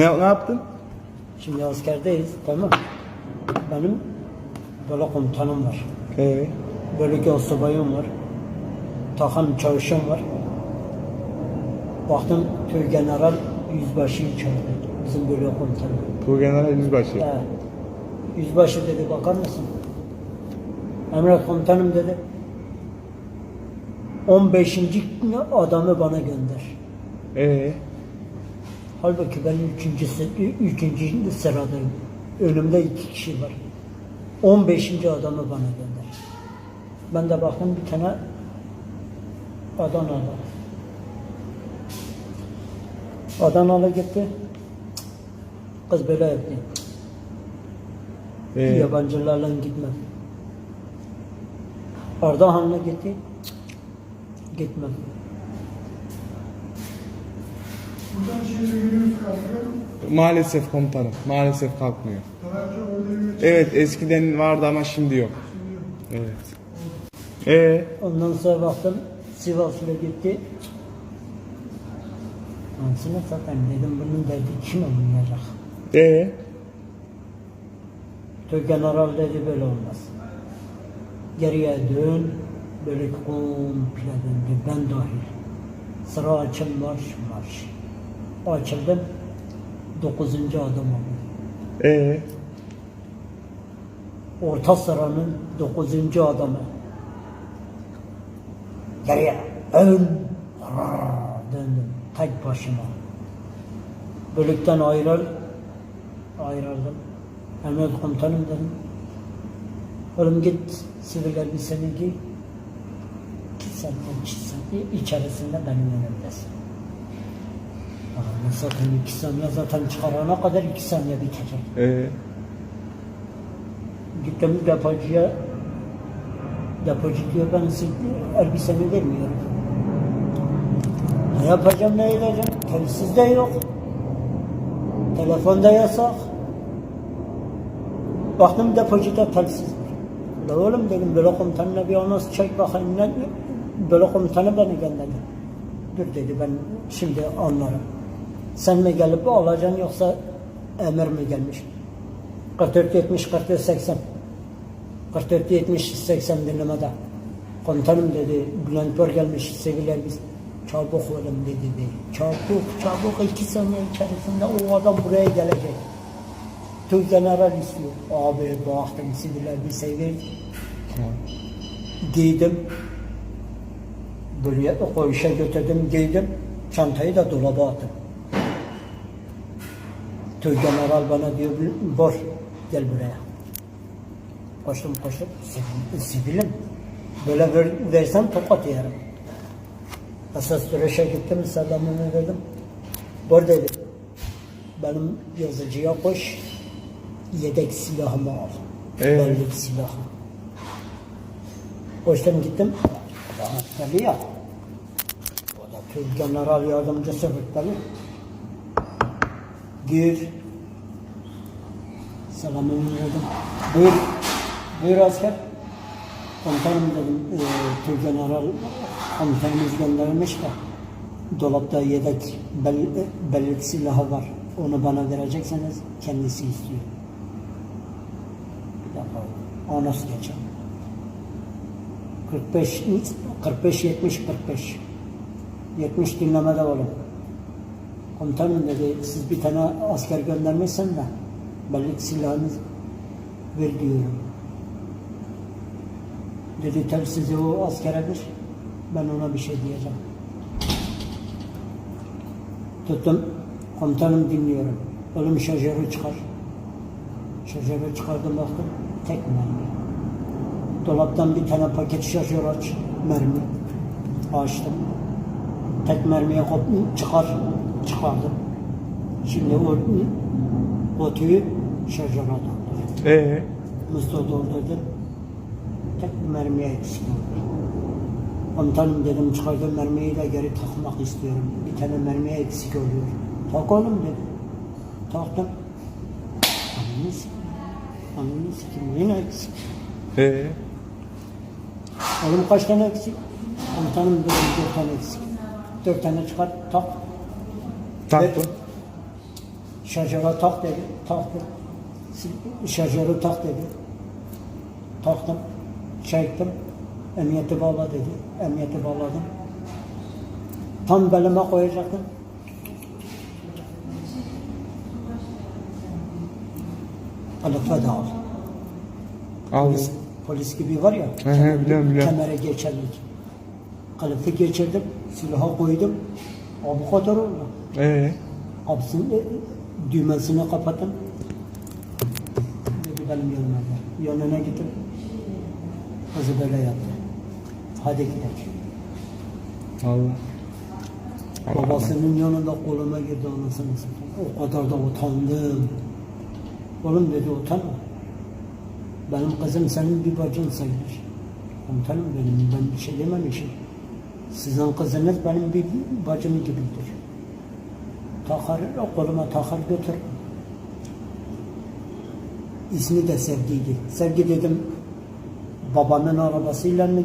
Ne, ne yaptın? Şimdi askerdeyiz tamam. Benim böyle komutanım var. Ee, Bölük subayım var. Takan çavuşum var. Baktım köy general yüzbaşıyı çağırdı. Bizim bölük komutanı. bu general yüzbaşı. He. Yüzbaşı dedi bakar mısın? Emret komutanım dedi. 15. adamı bana gönder. Ee, Halbuki ben üçüncü, sı- üçüncü sıradayım. Önümde iki kişi var. 15. adamı bana gönder. Ben de baktım bir tane Adanalı. Adanalı gitti. Kız böyle yaptı. ee, Yabancılarla gitmem. Ardahanlı gitti. Gitmem. Maalesef komutanım. Maalesef kalkmıyor. Evet eskiden vardı ama şimdi yok. Evet. Ee, Ondan sonra baktım Sivas'la gitti. Ansına satayım dedim bunun derdi kim olmayacak? ee, Tö general dedi böyle olmaz. Geriye dön, böyle komple döndü ben dahil. Sıra açıl marş marş. Açıldım, dokuzuncu adam oldum. ee, Orta sıranın dokuzuncu adamı. Geriye ön döndüm tek başıma. Bölükten ayrıl ayrıldım. Emret komutanım dedim. Oğlum git sivil elbiseni giy. İki saatten çıksın. içerisinde benim önümdesin. Aa, zaten iki saniye zaten çıkarana kadar iki saniye bitecek. ee, Gittim depocuya. Depocu diyor ben size elbisemi vermiyorum. Ne yapacağım ne edeceğim? Telsiz de yok. Telefonda yasak. Baktım depocuda telsiz var. La oğlum dedim böyle komutanına bir anons çek bakayım ne böyle komutanı beni gönderdi. Dur dedi ben şimdi anlarım. Sen mi gelip alacaksın yoksa emir mi gelmiş? 44 70 44 80 44 70 80 dinlemede komutanım dedi Bülent Bör gelmiş sevgiler biz çabuk oğlum dedi dedi. Çabuk çabuk iki saniye içerisinde o adam buraya gelecek. Türk general istiyor. Abi baktım siviller bir sevgi giydim. Böyle koğuşa götürdüm giydim. Çantayı da dolaba attım Türk general bana diyor Bor gel buraya. Koştum koştum. Sivil, sivilim. Böyle ver, versem tokat yerim. Esas süreçe gittim selamını verdim. Bor dedi. Benim yazıcıya koş. Yedek silahımı al. Ee? Bellik silahı. Koştum gittim. Askeri ya. O da Türk general yardımcısı rütbeli. Gir. Selamını verdim. Buyur. Buyur asker. Komutanım dedim. E, Türk General komutanımız göndermiş de dolapta yedek bel, bellek silahı var. Onu bana verecekseniz kendisi istiyor. Bir dakika. Anas geçen. 45 45 70 45 70 dinlemede oğlum. Komutanım dedi, siz bir tane asker göndermişsin de bellek silahınız ver diyorum. Dedi telsizi o askere ver, ben ona bir şey diyeceğim. Tuttum, komutanım dinliyorum. Oğlum şarjörü çıkar. Şarjörü çıkardım baktım, tek mermi. Dolaptan bir tane paket şarjör aç, mermi. Açtım. Tek mermiye kop çıkar, çıkardım. Şimdi o botuyu şarjöre doldur. ee, Mustafa doldurdu. Tek mermiye eksik oldu. Komutanım dedim çıkardım mermiyi de geri takmak istiyorum. Bir tane mermiye eksik oluyor. Tak oğlum dedi. Taktım. Ananı sikim. Ananı sikim. Yine eksik. ee, Oğlum kaç tane eksik? Komutanım dedim dört tane eksik. Dört tane çıkar tak. Taktın. Şarjöre tak dedi. Taktım. Şarjörü tak dedi. Taktım. Çektim. Emniyeti bağla dedi. Emniyeti bağladım. Tam belime koyacaktım. Alıkla da al. Aldım. Polis, polis gibi var ya. Hı hı, biliyorum, biliyorum. Kemere geçerlik. Kalıpı geçirdim. Silahı koydum. Abi bu kadar oldu. Ee, Hapsini de düğmesini kapattım. Dedi benim yanıma gel. Yanına gittim. Kızı böyle yaptı. Hadi gidelim. Allah. Babasının yanında koluma girdi anasını. O kadar da utandım. Oğlum dedi utanma. Benim kızım senin bir bacın sayılır. Komutanım benim, ben bir şey dememişim. Sizin kızınız benim bir bacım gibidir. Takar, koluma takar götür. İsmi de Sevgi'ydi. Sevgi dedim, babamın arabasıyla mı